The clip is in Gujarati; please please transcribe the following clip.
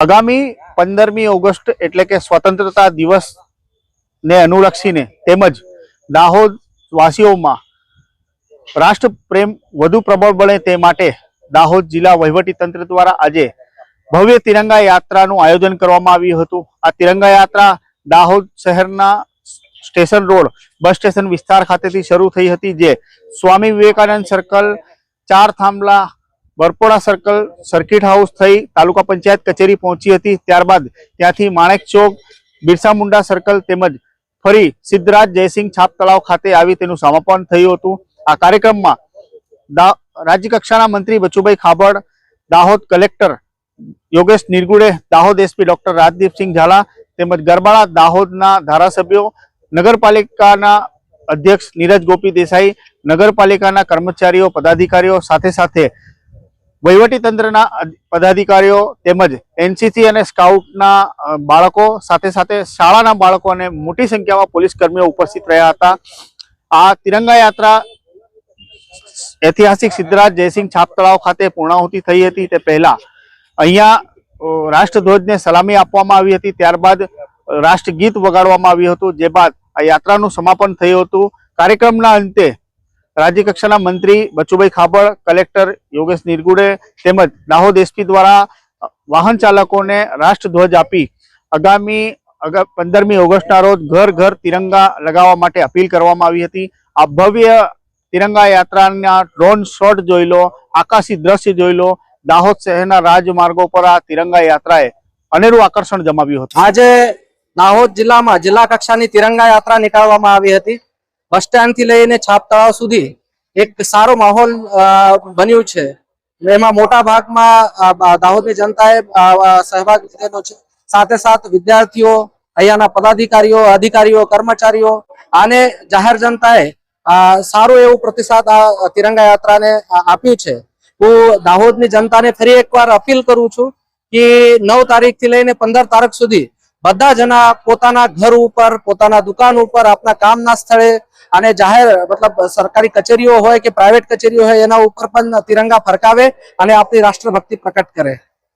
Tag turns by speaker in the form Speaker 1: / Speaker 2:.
Speaker 1: આગામી પંદરમી ઓગસ્ટ એટલે કે સ્વતંત્રતા દિવસ ને અનુલક્ષીને તેમજ દાહોદ વાસીઓમાં રાષ્ટ્ર પ્રેમ વધુ પ્રબળ બને તે માટે દાહોદ જિલ્લા વહીવટી તંત્ર દ્વારા આજે ભવ્ય તિરંગા યાત્રાનું આયોજન કરવામાં આવ્યું હતું. આ તિરંગા યાત્રા દાહોદ શહેરના સ્ટેશન રોડ બસ સ્ટેશન વિસ્તાર ખાતેથી શરૂ થઈ હતી, જે સ્વામી વિવેકાનંદ સર્કલ ચાર થાંભલા બરપોડા સર્કલ સર્કિટ હાઉસ થઈ તાલુકા પંચાયત કચેરી પહોંચી હતી. ત્યારબાદ ત્યાંથી માણેક ચોક, બિરસા મુંડા સર્કલ તેમજ ફરી સિદ્ધરાજ જયસિંહ છાપ તળાવ ખાતે આવી તેનું સમાપન થયું હતું. આ કાર્યક્રમમાં રાજ્યકક્ષાના રાજ્ય કક્ષાના મંત્રી Bachubhai Khabad, Dahod collector Yogesh Nirgude, Dahod SP doctor Rajdeepsinh Zala તેમજ ગરબાળા દાહોદના ધારાસભ્યો, નગરપાલિકાના અધ્યક્ષ નીરજ ગોપી દેસાઈ, નગરપાલિકાના કર્મચારીઓ, પદાધિકારીઓ સાથે સાથે વહીવટી તંત્રના પદાધિકારીઓ તેમજ એનસીસી અને સ્કાઉટના બાળકો સાથે સાથે શાળાના બાળકો અને મોટી સંખ્યામાં પોલીસ કર્મીઓ ઉપસ્થિત રહ્યા હતા. આ તિરંગા યાત્રા ઐતિહાસિક સિદ્ધરાજ જયસિંહ છાપ તળાવ ખાતે પૂર્ણાહુતિ થઈ હતી. તે પહેલા અહીંયા રાષ્ટ્રધ્વજને સલામી આપવામાં આવી હતી. ત્યારબાદ રાષ્ટ્રગીત વગાડવામાં આવ્યું હતું. જે બાદ આ યાત્રાનું સમાપન થયું હતું. કાર્યક્રમના અંતે રાજ્ય કક્ષાના મંત્રી બચુભાઈ ખાબળ, કલેક્ટર યોગેશ નિરગુડે તેમજ દાહોદ એસપી દ્વારા વાહન ચાલકોને રાષ્ટ્રધ્વજ આપી આગામી પંદરમી ઓગસ્ટના રોજ ઘર ઘર તિરંગા લગાવવા માટે અપીલ કરવામાં આવી હતી. આ ભવ્ય તિરંગા યાત્રાના ડ્રોન શોટ જોઈ લો, આકાશી દ્રશ્ય જોઈ લો. દાહોદ શહેરના રાજમાર્ગો પર આ તિરંગા યાત્રાએ અનેરું આકર્ષણ જમાવ્યું હતું.
Speaker 2: આજે દાહોદ જિલ્લામાં જિલ્લા કક્ષાની તિરંગા યાત્રા નીકાળવામાં આવી હતી. બસ સ્ટેન્ડથી લઈને છાપ તળાવ સુધી એક સારો માહોલ બન્યું છે. એમાં મોટા ભાગમાં દાહોદની જનતાએ સહભાગ લીધેલો છે. સાથે સાથે વિદ્યાર્થીઓ, અહીંયાના પદાધિકારીઓ, અધિકારીઓ, કર્મચારીઓ અને જાહેર જનતાએ સારું એવું પ્રતિસાદ આ તિરંગા યાત્રાને આપ્યું છે. હું દાહોદની જનતાને ફરી એકવાર અપીલ કરું છું કે નવ તારીખથી લઈને પંદર તારીખ સુધી બધા જણા પોતાના ઘર ઉપર, પોતાના દુકાન ઉપર, આપના કામના સ્થળે અને જાહેર, મતલબ સરકારી કચેરીઓ હોય કે પ્રાઇવેટ કચેરીઓ હોય, એના ઉપર પણ તિરંગા ફરકાવે અને આપણી રાષ્ટ્રભક્તિ પ્રકટ કરે.